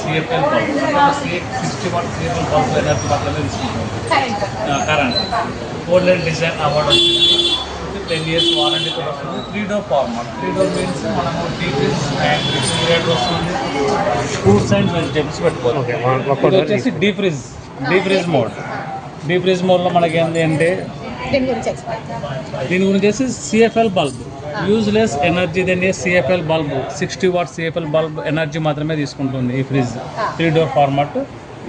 CFL bulb sixty design award ten years warranty కూడా వస్తుంది three door format three door means మనము teachers and refrigerator వస్తుంది fruits and vegetables పెట్టుకోవాలి వచ్చేసి deep freeze deep freeze mode deep freeze మోడ్లో మనకి ఏంటి అంటే దీని గురించి ఎక్స్ప్లెయిన్ దీని గురించి CFL bulb uses less energy than a CFL bulb. Sixty watt CFL bulb energy మాత్రమే తీసుకుంటుంది ఈ fridge. Three door format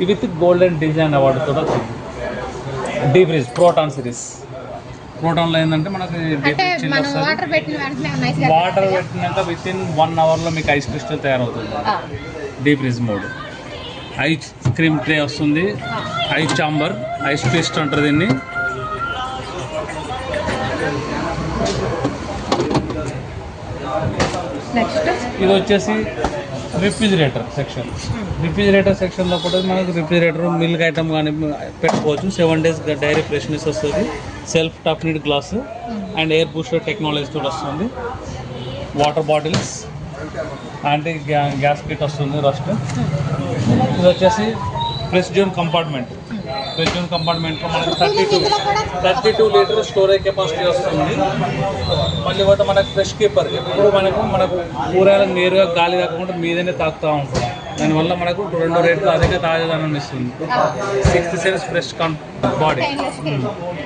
with golden design award కూడా వచ్చింది. డీ ఫ్రిజ్ ప్రోటాన్ సిరీస్ ప్రోటాన్లో ఏంటంటే మనకి వాటర్ పెట్టినాక విత్ ఇన్ వన్ అవర్లో మీకు ఐస్ క్రిస్టల్ తయారవుతుంది. ఆ, deep freeze mode ice cream tray వస్తుంది. ఐస్ చాంబర్ ఐస్ పేస్ట్ అంటారు దీన్ని. నెక్స్ట్? ఇది వచ్చేసి రిఫ్రిజిరేటర్ సెక్షన్ రిఫ్రిజిరేటర్ సెక్షన్లో కూడా మనకు రిఫ్రిజిరేటర్ మిల్క్ ఐటమ్ కానీ పెట్టుకోవచ్చు. సెవెన్ డేస్ డైరీ ఫ్రెష్నెస్ వస్తుంది. Self toughened glass and air booster technology కూడా వస్తుంది. వాటర్ బాటిల్స్ యాంటీ గ్యా గ్యాస్ కిట్ వస్తుంది రస్ట్ ఇది వచ్చేసి ప్రెస్ జోన్ కంపార్ట్మెంట్ జోన్ కంపార్ట్మెంట్లో మనకు thirty two thirty two litre storage capacity వస్తుంది. మళ్ళీ పోతే మనకు ఫ్రెష్ కీపర్. ఎప్పుడు మనకు మనకు కూరగాయలకు నేరుగా గాలి కాకుండా మీదనే తాకుతూ ఉంటుంది దానివల్ల మనకు రెండు రేట్లు అధిక తాజాదనం ఇస్తుంది. Sixth sense fresh body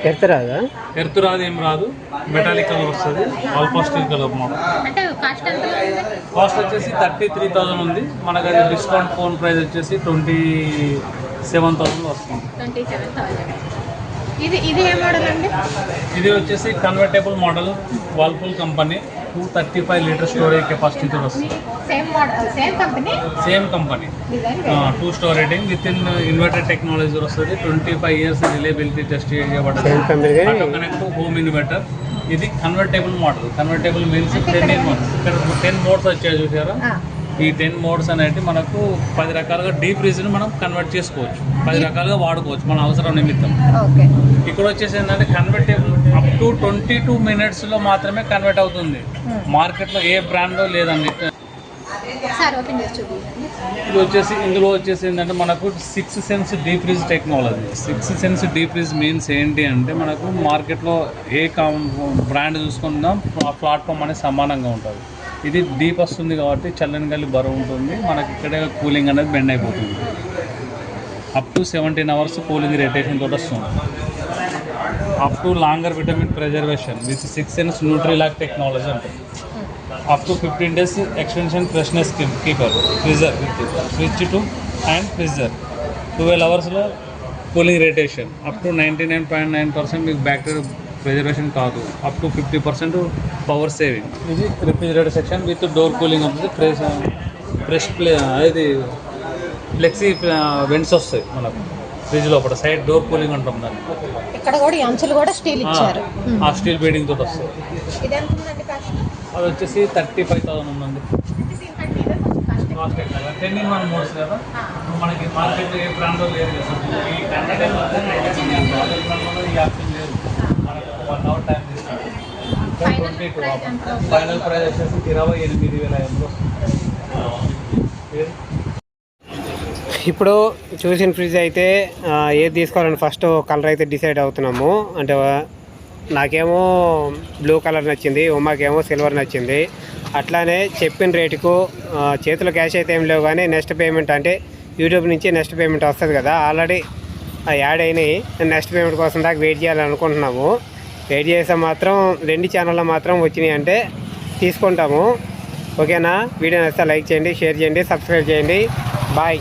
steel ఎత్తరాదా earth రాదు ఏం రాదు. మెటాలిక్ కలర్ వస్తుంది. ఆల్ఫా స్టీల్ కలర్ మోడల్ అంటే కాస్ట్ ఎంత ఉంది? కాస్ట్ వచ్చేసి థర్టీ త్రీ థౌసండ్ ఉంది. మనకు అది డిస్కౌంట్ ఫోన్ ప్రైస్ వచ్చేసి ట్వంటీ సెవెన్ థౌసండ్ వస్తుంది. ట్వంటీ సెవెన్ థౌసండ్ ఇది ఇది ఏ మోడల్ అండి? ఇది వచ్చేసి convertible model Whirlpool company two thirty five litre storage కెపాసిటీతో వస్తుంది. Same model same company same company two star rating with in inverter technology వస్తుంది. Twenty five years reliability test connect home inverter ఇది convertible model convertible means ten in one ఇక్కడ ten modes వచ్చాయి చూసారా? ఈ ten modes అనేవి మనకు పది రకాలుగా డీప్ ఫ్రిజ్ని మనం కన్వర్ట్ చేసుకోవచ్చు. పది రకాలుగా వాడుకోవచ్చు మన అవసరం నిమిత్తం. ఇక్కడ వచ్చేసి ఏంటంటే convertible up to twenty two మినిట్స్లో మాత్రమే కన్వర్ట్ అవుతుంది. మార్కెట్లో ఏ బ్రాండ్లో లేదండి. ఇది వచ్చేసి ఇందులో వచ్చేసి ఏంటంటే మనకు six sense deep freeze technology six sense deep freeze means ఏంటి అంటే మనకు మార్కెట్లో ఏ బ్రాండ్ చూసుకున్నా ప్లాట్ఫామ్ అనేది సమానంగా ఉంటుంది. ఇది డీప్ వస్తుంది కాబట్టి చల్లని గాలి బరువు ఉంటుంది. మనకి ఇక్కడే కూలింగ్ అనేది బెండ్ అయిపోతుంది. Up to seventeen hours cooling retention తోటి వస్తుంది. Up to longer vitamin preservation with six sense Nutrilock technology అంటే up to fifteen days extension freshness keeper freezer with fridge to and freezer twelve అవర్స్లో cooling retention up to ninety nine point nine percent మీకు bacteria preservation కాదు up to fifty percent power saving ఇది refrigerator section with door cooling ఉంటుంది fresh fresh play ఇది flexi vents వస్తాయి మనకు fridge లోపల side door cooling అంటాం దాన్ని. ఇక్కడ కూడా ఈ అంచులు కూడా స్టీల్ ఇచ్చారు. ఆ స్టీల్ బీడింగ్ తోటి వస్తాయి. ఇది ఎంత ఉందండి కాస్ట్ అది వచ్చేసి థర్టీ ఫైవ్ థౌసండ్ ఉందండి టెన్ ఇన్ వన్ మోడ్స్ కదా. మనకి మార్కెట్ ఏ బ్రాండ్లో లేదు కదా. ఈ కన్నడ ఈ ఆప్షన్ లేదు మనకు వన్ అవర్ టైం తీసుకుంటాం Final ఫైనల్ ప్రైస్ వచ్చేసి ఇరవై ఎనిమిది వేల ఐదు ఇప్పుడు చూసిన ఫ్రిడ్జ్ అయితే ఏది తీసుకోవాలని ఫస్ట్ కలర్ అయితే డిసైడ్ అవుతున్నాము. అంటే నాకేమో బ్లూ కలర్ నచ్చింది ఉమాకేమో సిల్వర్ నచ్చింది. అట్లానే చెప్పిన రేటుకు చేతిలో క్యాష్ అయితే ఏం లేవు కానీ నెక్స్ట్ పేమెంట్ అంటే యూట్యూబ్ నుంచి నెక్స్ట్ పేమెంట్ వస్తుంది కదా. ఆల్రెడీ యాడ్ అయినాయి. నెక్స్ట్ పేమెంట్ కోసం దాకా వెయిట్ చేయాలనుకుంటున్నాము. వెయిట్ చేస్తే మాత్రం రెండు ఛానల్లో మాత్రం వచ్చినాయి అంటే తీసుకుంటాము ఓకేనా వీడియో నచ్చితే లైక్ చేయండి షేర్ చేయండి సబ్స్క్రైబ్ చేయండి. బాయ్